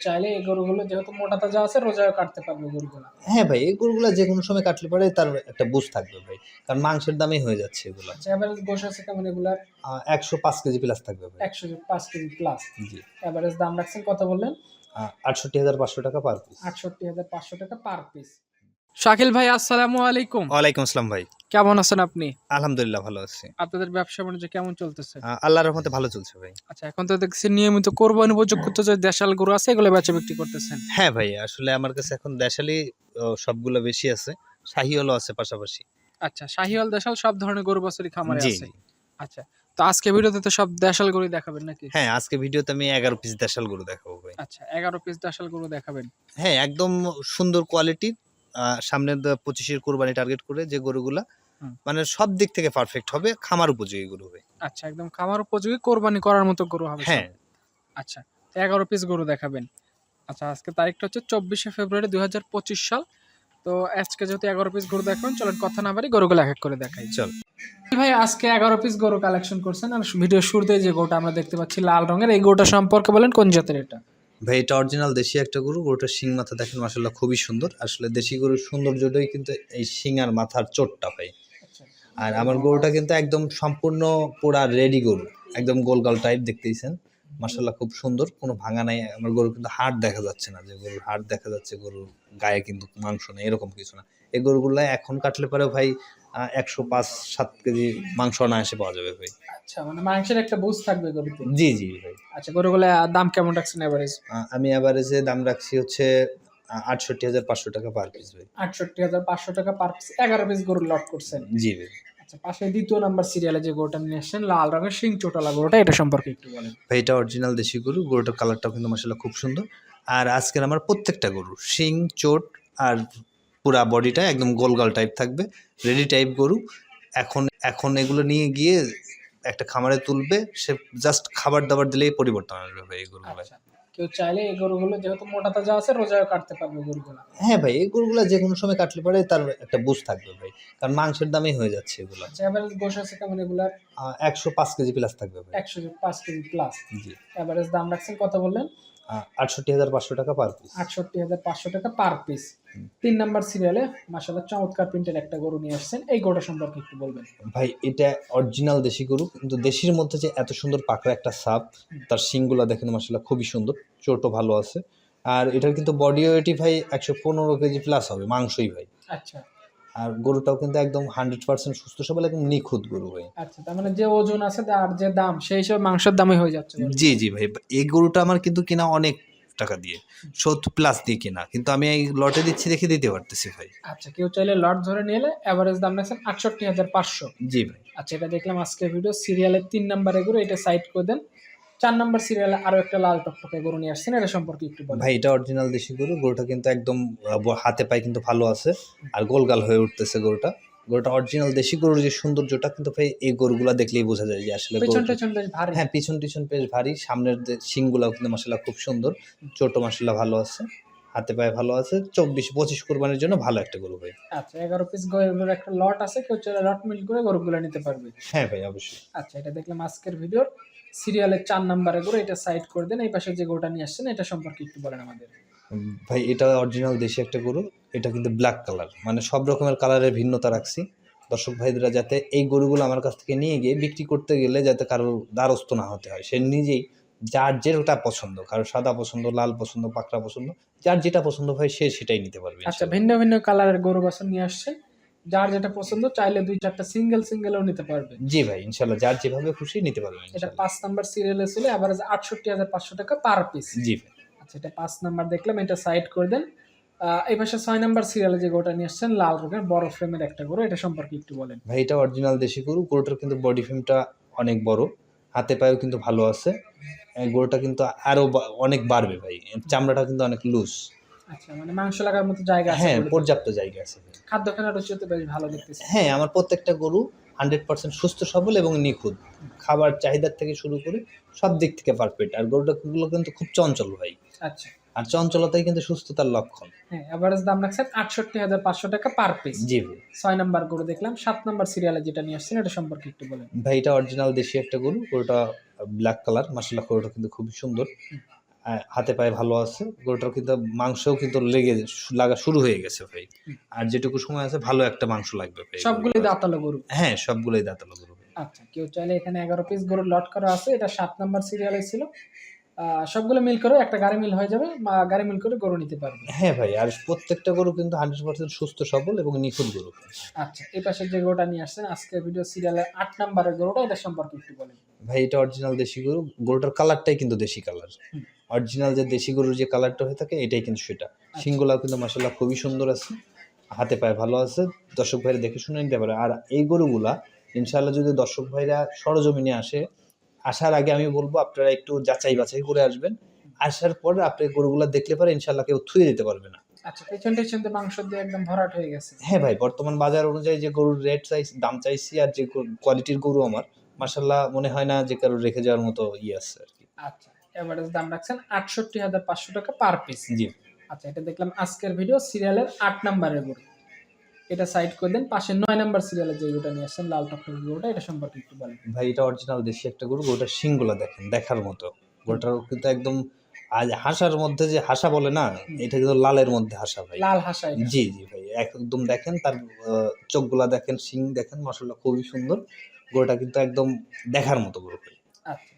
চাইলে এই গরুগুলো যেহেতু মোটা তাজা আছে রোজাও কাটতে পারবে গরুগুলো। হ্যাঁ ভাই এই গরুগুলো যে কোনো সময় কাটলে পরে তার একটা বুঝ থাকবে ভাই কারণ মাংসের দামেই হয়ে যাচ্ছে এগুলো। আচ্ছা এভারেজ গোশ আছে কেমন এগুলার? একশো পাঁচ কেজি প্লাস থাকবে ভাই। একশো পাঁচ কেজি প্লাস জি। এভারেজ দাম রাখছেন কত বললেন? আটষট্টি হাজার পাঁচশো টাকা পার পিস আটষট্টি হাজার পাঁচশো টাকা পার পিস শাকিল ভাই আসসালামু আলাইকুম। ওয়ালাইকুম আসসালাম ভাই। কেমন আছেন আপনি? আলহামদুলিল্লাহ ভালো আছি। আপনাদের ব্যবসা বাণিজ্য কেমন চলতেছে? আল্লাহর রহমতে ভালো চলছে ভাই। আচ্ছা এখন তো দেখছি নিয়মিত কোরবানি উপযুক্ত যে দেশাল গরু আছে এগুলো বেচা বিক্রি করতেছেন। হ্যাঁ ভাই আসলে আমার কাছে এখন দেশালি সবগুলো বেশি আছে। শাহিওয়ালও আছে পাশাপাশি। আচ্ছা শাহিওয়াল দেশাল সব ধরনের গরু বছরই খামারে আছে। আচ্ছা তো আজকে ভিডিওতে তো সব দেশাল গরু দেখাবেন নাকি? হ্যাঁ আজকে ভিডিওতে আমি এগারো পিস দেশাল গরু দেখাবো ভাই। আচ্ছা এগারো পিস দেশাল গরু দেখাবেন। হ্যাঁ একদম সুন্দর কোয়ালিটির সামনের পঁচিশের কোরবানি টার্গেট করে যে গরুগুলা। মানে সব দিক থেকে পারফেক্ট হবে খামার উপযোগী গরু হবে। আচ্ছা একদম খামার উপযোগী কোরবানি করার মতো গরু হবে হ্যাঁ। আচ্ছা তো এগারো পিস গরু দেখাবেন। আচ্ছা আজকে তারিখটা হচ্ছে চব্বিশে ফেব্রুয়ারি দুই সাল। তো আজকে যেহেতু এগারো পিস গরু দেখাবেন চলেন কথা না বাড়ি গরুগুলো এক এক করে দেখাই। চল। ভাই আজকে এগারো পিস গরু কালেকশন করছেন। আর ভিডিও শুরুতে যে গরুটা আমরা দেখতে পাচ্ছি লাল রঙের এই গরুটা সম্পর্কে বলেন কোন জাতের এটা? ভাই, এটা অরিজিনাল দেশি একটা গরু। গরুটার শিং মাথা দেখেন মাসাল্লাহ খুবই সুন্দর। আসলে দেশি গরুর সৌন্দর্যটাই কিন্তু এই শিং আর মাথার চোটটা ভাই। আর আমার গরুটা কিন্তু একদম সম্পূর্ণ পুরা রেডি গরু। একদম গোলগাল টাইপ দেখতেইছেন। মাসাল্লাহ খুব সুন্দর। কোনো ভাঙা নাই। আমার গরু কিন্তু হাড় দেখা যাচ্ছে না যে গরুর হাড় দেখা যাচ্ছে। গরুর গায়ে কিন্তু মাংস নেই, এরকম কিছু না। এই গরুগুলো এখন কাটলে পরে ভাই একশো পাঁচ সাত কেজি মাংস না এসে পাওয়া যাবে ভাই। আচ্ছা মানে মাংসের একটা বুঝ থাকবে গরুতে? জি জি ভাই। আচ্ছা গরুগুলো দাম কেমন রাখছেন এভারেজ আমি এভারেজে দাম রাখছি হচ্ছে আটষট্টি হাজার পাঁচশো টাকা পার পিস ভাই। আটষট্টি হাজার পাঁচশো টাকা পার পিস এগারো পিস গরু লট করছেন। জি ভাই। আচ্ছা পাশে দ্বিতীয় নাম্বার সিরিয়ালে যে গরুটা নিয়ে আসছেন লাল রঙের শিং চোটালা গরুটা এটা সম্পর্কে একটু বলেন। ভাই এটা অরিজিনাল দেশি গরু গরুটার কালারটাও কিন্তু মাসাল্লাহ খুব সুন্দর। আর আজকের আমার প্রত্যেকটা গরু শিং চোট আর পুরা বডিটা একদম গোলগাল টাইপ থাকবে রেডি টাইপ গরু। এখন এখন এগুলো নিয়ে গিয়ে একটা খামারে তুলবে সে জাস্ট খাবার দাবার দিলেই পরিবর্তন আসবে ভাই এই গরুগুলো। আচ্ছা কেউ চাইলে এই গরুগুলো যেহেতু মোটা তাজা আছে রোজাও কাটতে পারবে গরুগুলো। হ্যাঁ ভাই এই গরুগুলো যে কোনো সময় কাটলে পরে তার একটা বুঝ থাকবে ভাই কারণ মাংসের দামেই হয়ে যাচ্ছে এগুলো। আচ্ছা এভারেজ গোশ আছে কেমন এগুলার? একশো পাঁচ কেজি প্লাস থাকবে ভাই। একশো পাঁচ কেজি প্লাস জি। এভারেজ দাম রাখছেন কত বললেন? আটষট্টি হাজার পাঁচশো টাকা পার পিস আটষট্টি হাজার পাঁচশো টাকা পার পিস তিন নাম্বার সিরিয়ালে মাসাল্লাহ চমৎকার প্রিন্টের একটা গরু নিয়ে আসছেন। এই গরুটা সম্পর্কে একটু বলবেন। ভাই এটা অরিজিনাল দেশি গরু কিন্তু দেশির মধ্যে যে এত সুন্দর পাকড়া একটা সাপ তার শিংগুলা দেখেন মাসাল্লাহ খুবই সুন্দর চোটও ভালো আছে। আর এটার কিন্তু বডি ওয়েটই ভাই একশো পনেরো কেজি প্লাস হবে মাংসই ভাই। আচ্ছা। আর গরুটাও কিন্তু একদম হান্ড্রেড পার্সেন্ট সুস্থ সবল একদম নিখুঁত গরু ভাই। আচ্ছা তার মানে যে ওজন আছে আর যে দাম সেই হিসেবে মাংসের দামই হয়ে যাচ্ছে। জি জি ভাই এই গরুটা আমার কিন্তু কিনা অনেক টাকা দিয়ে সত্তর প্লাস দিয়ে কিনা কিন্তু আমি এই লটে দিচ্ছি দেখে দিতে পারতেছি ভাই। আচ্ছা কেউ চাইলে লট ধরে নিলে অ্যাভারেজ দাম রাখছেন আটষট্টি হাজার পাঁচশো। জি ভাই। আচ্ছা এটা দেখলাম আজকের ভিডিও সিরিয়ালের তিন নাম্বারে গরু এটা সাইড করে দেন। চার নম্বর সিরিয়ালে আরও একটা লাল টকটকে গরু নিয়ে আসছেন এটা সম্পর্কে একটু বলেন। ভাই এটা অরিজিনাল দেশি গরু। গরুটা কিন্তু একদম হাতে পায়ে কিন্তু ভালো আছে আর গোলগাল হয়ে উঠতেছে গরুটা। গরুটা অরিজিনাল দেশি গরুর যে সৌন্দর্যটা কিন্তু ভাই এই গরুগুলা দেখলেই বোঝা যায় যে আসলে হ্যাঁ পিছন টিছন বেশ ভারী। সামনের যে শিংগুলাও কিন্তু মশলা খুব সুন্দর। ছোট মশলা ভালো আছে। হাতে পায়ে ভালো আছে চব্বিশ পঁচিশ কোরবানির জন্য ভালো একটা গরু ভাই। আচ্ছা এগারো পিস গরুর একটা লট আছে কেউ চাইলে লট মিল করে গরুগুলো নিতে পারবে। হ্যাঁ ভাই অবশ্যই। আচ্ছা এটা দেখলাম আজকের ভিডিওর সিরিয়ালের চার নাম্বারে গরু এটা সাইড করে দেন এই পাশে যে গরুটা নিয়ে আসছেন এটা সম্পর্কে একটু বলেন আমাদের। ভাই এটা অরিজিনাল দেশি একটা গরু এটা কিন্তু ব্ল্যাক কালার মানে সব রকমের কালারের ভিন্নতা রাখছি। দর্শক ভাইদেরা যাতে এই গরুগুলো আমার কাছ থেকে নিয়ে গিয়ে বিক্রি করতে গেলে যাতে কারোর দ্বারস্থ না হতে হয় সে নিজেই যার যেটা পছন্দ কারও সাদা পছন্দ লাল পছন্দ পাকড়া পছন্দ যার যেটা পছন্দ হয় সে সেটাই নিতে পারবে আচ্ছা ভিন্ন ভিন্ন কালারের গরু বাছুর নিয়ে আসছে। যার যেটা পছন্দ চাইলে দুই চারটা সিঙ্গেল সিঙ্গেলও নিতে পারবে। জি ভাই ইনশাল্লাহ যার যেভাবে খুশি নিতে পারবেন এটা পাঁচ নাম্বার সিরিয়ালে ছিল এভারেজ আটষট্টি হাজার পাঁচশো টাকা পার পিস জি ভাই। আচ্ছা এটা পাঁচ নাম্বার দেখলাম এটা সাইড করে দেন। এই পাশে ছয় নাম্বার সিরিয়ালে যে গরুটা নিয়ে আসছেন লাল রঙের বড় ফ্রেমের একটা গরু এটা সম্পর্কে একটু বলেন। ভাই এটা অরিজিনাল দেশি গরু গরুটার কিন্তু বডি ফ্রেমটা অনেক বড় হাতে পায়েও কিন্তু ভালো আছে। গরুটা কিন্তু আরও অনেক বাড়বে ভাই। চামড়াটা কিন্তু অনেক লুজ আচ্ছা মানে মাংস লাগার মতো জায়গা আছে হ্যাঁ পর্যাপ্ত জায়গা আছে খাদ্য খানার রুচিও বেশ ভালো দেখতেছি। হ্যাঁ আমার প্রত্যেকটা গরু হান্ড্রেড পার্সেন্ট সুস্থ সবল এবং নিখুঁত। খাবার চাহিদার থেকে শুরু করে সব দিক থেকে পারফেক্ট আর গরুটাগুলো কিন্তু খুব চঞ্চল ভাই। আচ্ছা। আর চঞ্চলতাই কিন্তু সুস্থতার লক্ষণ। হ্যাঁ এভারেজ দাম রাখছেন আটষট্টি হাজার পাঁচশো টাকা পার পিস জি ছয় নাম্বার গরু দেখলাম সাত নাম্বার সিরিয়ালে যেটা নিয়ে আসছেন এটা সম্পর্কে একটু বলেন। ভাই এটা অরিজিনাল দেশি একটা গরু গরুটা ব্ল্যাক কালার মাসাল্লাহ গরুটা কিন্তু খুবই সুন্দর। হাতে পায়ে ভালো আছে। গরুটার কিন্তু মাংসও কিন্তু লেগে লাগা শুরু হয়ে গেছে ভাই। আর যেটুকু সময় আছে ভালো একটা মাংস লাগবে ভাই সবগুলোই দাঁতালো গরু? হ্যাঁ সবগুলোই দাঁতালো গরু। আচ্ছা কেউ চাইলে এখানে এগারো পিস গরু লট করা আছে। এটা সাত নাম্বার সিরিয়ালে ছিল। সবগুলো মিল করে একটা গাড়ি মিল হয়ে যাবে বা গাড়ি মিল করে গরু নিতে পারবে। হ্যাঁ ভাই আর প্রত্যেকটা গরু কিন্তু হান্ড্রেড পার্সেন্ট সুস্থ সবল এবং নিখুঁত গরু। আচ্ছা এই পাশে যে গরুটা নিয়ে আসছেন আজকে ভিডিও সিরিয়ালে আট নাম্বারের গরুটা এটা সম্পর্কে একটু বলেন। ভাই এটা অরিজিনাল দেশি গরু গরুটার কালারটাই কিন্তু দেশি কালার অরিজিনাল যে দেশি গরুর যে কালারটা হয়ে থাকে এটাই কিন্তু সেটা। সিংগুলাও কিন্তু মাসাল্লাহ খুবই সুন্দর আছে হাতে পায়ে ভালো আছে। দর্শক ভাইরা দেখে শুনে নিতে পারে। আর এই গরুগুলা ইনশাল্লাহ যদি দর্শক ভাইরা সরজমিনে আসে আসার আগে আমি বলব আপনারা একটু যাচাই বাছাই করে আসবেন। আসার পর আপনি গরুগুলা দেখলে পারে ইনশাল্লাহ কেউ থুয়ে দিতে পারবে না। আচ্ছা পেছন টেছন দিয়ে মাংস দিয়ে একদম ভরাট হয়ে গেছে। হ্যাঁ ভাই বর্তমান বাজার অনুযায়ী যে গরুর রেট চাইছি দাম চাইছি আর যে কোয়ালিটির গরু আমার মাসাল্লাহ মনে হয় না যে কারও রেখে যাওয়ার মতো ইয়ে আছে আর কি। আচ্ছা এভারেজ দাম রাখছেন আটষট্টি হাজার পাঁচশো টাকা পার পিস জি। আচ্ছা এটা দেখলাম আজকের ভিডিও সিরিয়ালের আট নাম্বারের গরু। এটা সাইড করে দেন। পাশে নয় নাম্বার সিরিয়ালের যে গরুটা নিয়ে আসছেন লাল টকটক গরুটা এটা সম্পর্কে একটু বলেন। ভাই এটা অরিজিনাল দেশি একটা গরু গরুটার শিংগুলো দেখেন দেখার মতো। গরুটার কিন্তু একদম আজ হাসার মধ্যে যে হাসা বলে না এটা কিন্তু লালের মধ্যে হাসা ভাই। লাল হাসা। জি জি ভাই একদম দেখেন তার চোখগুলা দেখেন শিং দেখেন মশলা খুবই সুন্দর। গরুটা কিন্তু একদম দেখার মতো গরু ভাই। আচ্ছা।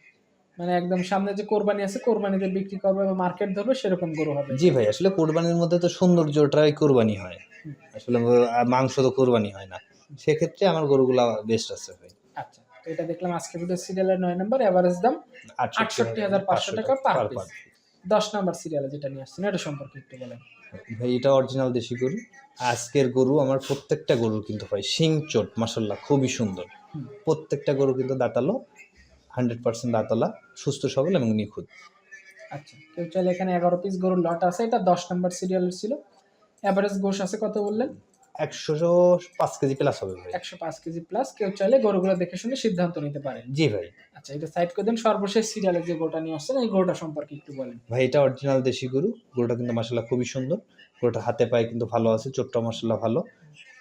মানে একদম সামনে যে কোরবানি আছে কোরবানিতে বিক্রি করবে বা মার্কেট ধরবে সেরকম গরু হবে। জি ভাই আসলে কোরবানির মধ্যে তো সৌন্দর্যটাই কোরবানি হয়। আসলে মাংস তো কোরবানি হয় না। সেক্ষেত্রে আমার গরুগুলা বেস্ট আছে ভাই। আচ্ছা তো এটা দেখলাম আজকের ভিডিও সিরিয়ালের নয় নাম্বার এভারেজ দাম আটষট্টি হাজার পাঁচশো টাকা পার পিস দশ নাম্বার সিরিয়ালে যেটা নিয়ে আসছেন এটা সম্পর্কে একটু বলেন। ভাই এটা অরিজিনাল দেশি গরু। আজকের গরু আমার প্রত্যেকটা গরু কিন্তু ভাই শিং চোট মাসাল্লাহ খুবই সুন্দর। প্রত্যেকটা গরু কিন্তু দাঁতালো হান্ড্রেড পার্সেন্ট দাঁতালা সুস্থ সবল এবং নিখুঁত। আচ্ছা কেউ চাইলে এখানে এগারো পিস গরুর লট আছে এটা দশ নাম্বার সিরিয়ালের ছিল। এভারেজ গোশ আছে কত বললেন? একশো পাঁচ কেজি প্লাস হবে ভাই। একশো পাঁচ কেজি প্লাস কেউ চাইলে গরুগুলো দেখে শুনে সিদ্ধান্ত নিতে পারে জি ভাই। আচ্ছা এটা সাইড করে দেন সর্বশেষ সিরিয়ালে যে গরুটা নিয়ে আসছেন এই গরুটা সম্পর্কে একটু বলেন। ভাই এটা অরিজিনাল দেশি গরু। গরুটা কিন্তু মাসাল্লাহ খুবই সুন্দর। গরুটা হাতে পায়ে কিন্তু ভালো আছে চোটটা মশলা ভালো।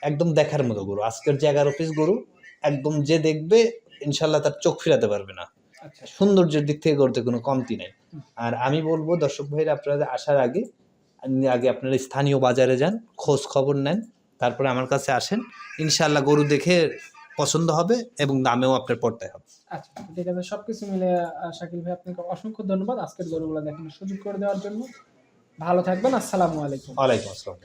একদম দেখার মতো গরু। আজকের যে এগারো পিস গরু একদম যে দেখবে ইনশাল্লাহ তার চোখ ফিরাতে পারবে না। আচ্ছা। সৌন্দর্যের দিক থেকে করতে কোনো কমতি নেই। আর আমি বলব দর্শক ভাইরা আপনারা আসার আগে আগে আপনারা স্থানীয় বাজারে যান খোঁজ খবর নেন তারপরে আমার কাছে আসেন। ইনশাল্লাহ গরু দেখে পছন্দ হবে এবং দামেও আপনার পড়তে হবে। আচ্ছা ঠিক আছে সবকিছু মিলে শাকিল ভাই আপনাকে অসংখ্য ধন্যবাদ আজকের গরুগুলো দেখানোর সুযোগ করে দেওয়ার জন্য। ভালো থাকবেন আসসালামু আলাইকুম। ওয়ালাইকুম আসসালাম।